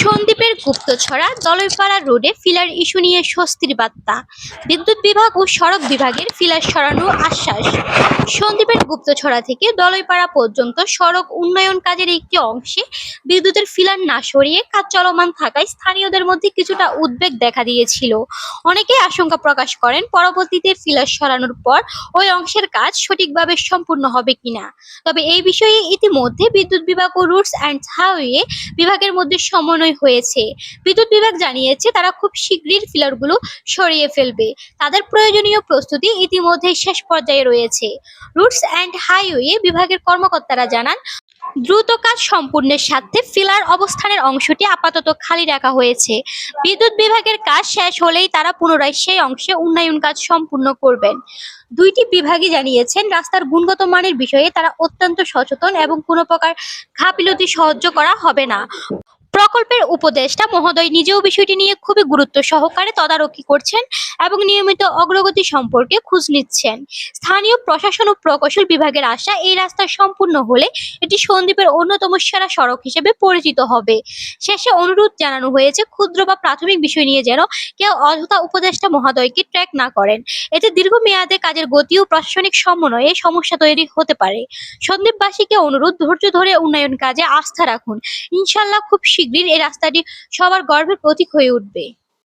সন্দ্বীপের গুপ্তছড়া দলইপাড়া রোডে filler issue নিয়ে স্বস্তির বার্তা। বিদ্যুৎ বিভাগ ও সড়ক বিভাগের ফিলার সরানোর আশ্বাস। সন্দ্বীপের গুপ্তছড়া থেকে দলইপাড়া পর্যন্ত সড়ক উন্নয়ন কাজের একটি অংশে বিদ্যুতের ফিলার না সরিয়ে কাজ চলমান থাকায় স্থানীয়দের মধ্যে কিছুটা উদ্বেগ দেখা দিয়েছিল। অনেকেই আশঙ্কা প্রকাশ করেন পরবর্তীতে ফিলার সরানোর পর ওই অংশের কাজ সঠিকভাবে সম্পূর্ণ হবে কিনা। তবে এই বিষয়ে ইতিমধ্যে বিদ্যুৎ বিভাগ ও রুটস অ্যান্ড হাইওয়ে বিভাগের মধ্যে সমন্বয় হয়েছে। বিদ্যুৎ বিভাগ জানিয়েছে, তারা খুব শীঘ্রই ফিলারগুলো সরিয়ে ফেলবে। তাদের প্রয়োজনীয় প্রস্তুতি ইতিমধ্যে শেষ পর্যায়ে রয়েছে। রুটস অ্যান্ড হাইওয়ে বিভাগের কর্মকর্তারা জানান, দ্রুত কাজ সম্পূর্ণের সাথে ফিলার অবস্থানের অংশটি আপাতত খালি রাখা হয়েছে। বিদ্যুৎ বিভাগের কাজ শেষ হলেই তারা পুনরায় সেই অংশে উন্নয়ন কাজ সম্পূর্ণ করবেন। দুইটি বিভাগই জানিয়েছেন, রাস্তার গুণগত মানের বিষয়ে তারা অত্যন্ত সচেতন এবং কোনো প্রকার ঘাপিলতি সহ্য করা হবে না। প্রকল্পের উপদেষ্টা মহোদয় নিজেও বিষয়টি নিয়ে খুবই গুরুত্ব সহকারে তদারকি করছেন এবং নিয়মিত অগ্রগতি সম্পর্কে খোঁজ নিচ্ছেন। স্থানীয় প্রশাসন ও প্রকৌশল বিভাগের আশা এই রাস্তা সম্পূর্ণ হলে এটি সন্দ্বীপের অন্যতম সেরা সড়ক হিসেবে পরিচিত হবে। শেষে অনুরোধ জানানো হয়েছে, ক্ষুদ্র বা প্রাথমিক বিষয় নিয়ে যেন কেউ অযথা উপদেষ্টা মহোদয়কে ট্র্যাক না করেন। এতে দীর্ঘমেয়াদে কাজের গতি ও প্রশাসনিক সমন্বয়ে সমস্যা তৈরি হতে পারে। সন্দ্বীপবাসীকে অনুরোধ, ধৈর্য ধরে উন্নয়ন কাজে আস্থা রাখুন। ইনশাল্লাহ খুব শীঘ্রই এই রাস্তাটি সবার গর্বের প্রতীক হয়ে উঠবে।